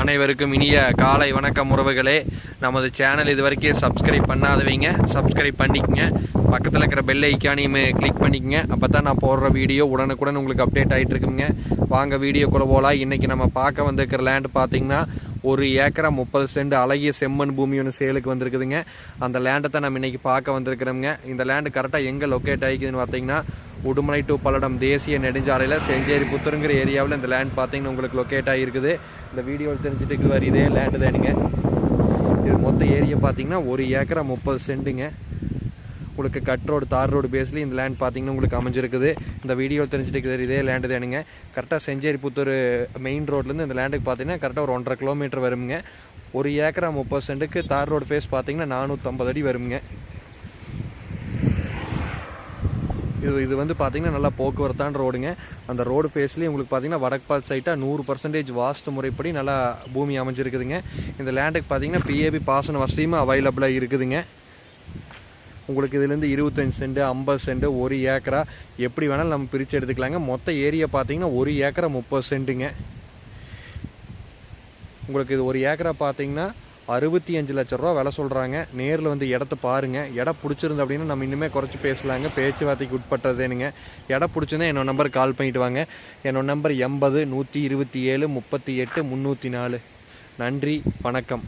அனைவருக்கும் இனிய காலை வணக்கம் உறவுகளே. நமது சேனல் இது வரைக்கும் சப்ஸ்கிரைப் பண்ணாதவங்க சப்ஸ்கிரைப் பண்ணிக்கங்க. பக்கத்தில் இருக்கிற பெல் ஐக்கானையும் கிளிக் பண்ணிக்கங்க. அப்போ தான் நான் போடுற வீடியோ உடனுக்குடன் உங்களுக்கு அப்டேட் ஆகிட்டு இருக்குங்க. வாங்க வீடியோக்குள்ளே போகலாம் இன்றைக்கி நம்ம பார்க்க வந்திருக்கிற லேண்ட் பார்த்தீங்கன்னா ஒரு ஏக்கரா முப்பது சென்ட் அழகிய செம்மண் பூமி ஒன்று சேலுக்கு வந்திருக்குதுங்க. அந்த லேண்டை தான் நம்ம இன்றைக்கி பார்க்க வந்திருக்கிறோங்க இந்த லேண்டு கரெக்டாக எங்கே லொக்கேட் ஆகிக்குதுன்னு பார்த்தீங்கன்னா உடுமலை டு பல்லடம் தேசிய நெடுஞ்சாலையில் செஞ்சேரி புத்தருங்கிற ஏரியாவில் இந்த லேண்ட் பார்த்தீங்கன்னா உங்களுக்கு லொக்கேட் ஆகிருக்குது இந்த வீடியோவில் தெரிஞ்சுட்டு வர இதே லேண்டு தானுங்க இது மொத்த ஏரியா பார்த்தீங்கன்னா ஒரு ஏக்கரா முப்பது சென்ட்டுங்க. உங்களுக்கு கட் ரோடு தார் ரோடு பேஸ்லேயும் இந்த லேண்ட் பார்த்தீங்கன்னா உங்களுக்கு அமைஞ்சிருக்குது. இந்த வீடியோ தெரிஞ்சுட்டு இதே லேண்டு தானுங்க கரெக்டாக செஞ்சேரி புத்தூர் மெயின் ரோட்லேருந்து இந்த லேண்டுக்கு பார்த்தீங்கன்னா கரெக்டாக ஒரு ஒன்றரை கிலோமீட்டர் வருங்க. ஒரு ஏக்கரா முப்பது சென்ட்டுக்கு தார் ரோடு ஃபேஸ் பார்த்தீங்கன்னா நானூற்றம்பது அடி வருங்க. இது இது வந்து பார்த்தீங்கன்னா நல்லா போக்குவரத்தான ரோடுங்க. அந்த ரோடு ஃபேஸ்லேயே உங்களுக்கு பார்த்தீங்கன்னா வடக்கு சைட்டாக நூறு பர்சன்டேஜ் வாஸ்து முறைப்படி நல்லா பூமி அமைஞ்சிருக்குதுங்க. இந்த லேண்டுக்கு பார்த்தீங்கன்னா பிஏபி பாசன வசதியும் அவைலபிளாக இருக்குதுங்க. உங்களுக்கு இதுலேருந்து இருபத்தஞ்சு சென்ட் ஐம்பது சென்ட் ஒரு ஏக்கரா எப்படி வேணாலும் நம்ம பிரித்து எடுத்துக்கலாங்க. மொத்த ஏரியா பார்த்தீங்கன்னா ஒரு ஏக்கரா முப்பது சென்ட்டுங்க. உங்களுக்கு இது ஒரு ஏக்கரா பார்த்தீங்கன்னா அறுபத்தி அஞ்சு லட்ச ரூபா விலை சொல்கிறாங்க நேரில் வந்து இடத்த பாருங்கள் இடம் பிடிச்சிருந்து அப்படின்னா நம்ம இன்னுமே குறைச்சி பேசலாங்க. பேச்சுவார்த்தைக்கு உட்பட்டதேனுங்க இடம் பிடிச்சிருந்தேன் என்னோட நம்பர் கால் பண்ணிட்டு வாங்க. என்னோட நம்பர் எண்பது நூற்றி இருபத்தி ஏழு முப்பத்தி எட்டு முந்நூற்றி நாலு. நன்றி வணக்கம்.